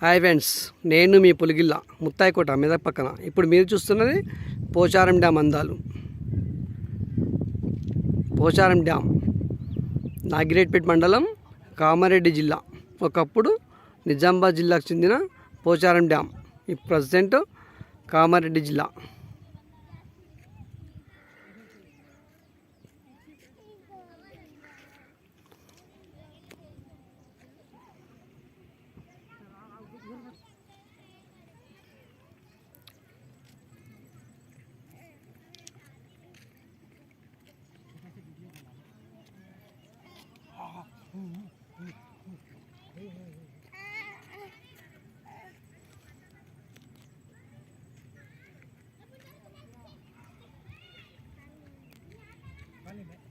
Hi friends నేను మీ పులిగిల్ల ముత్తాయికోట మెదక్ పక్కన. ఇప్పుడు మీరు చూస్తున్నది పోచారం డ్యామ్ అందాలు. పోచారం డ్యామ్ నాగిరేట్పేట్ మండలం కామారెడ్డి జిల్లా. ఒకప్పుడు నిజామాబాద్ జిల్లాకు చెందిన పోచారం డ్యామ్ ఈ ప్రజెంట్ కామారెడ్డి జిల్లా. anime.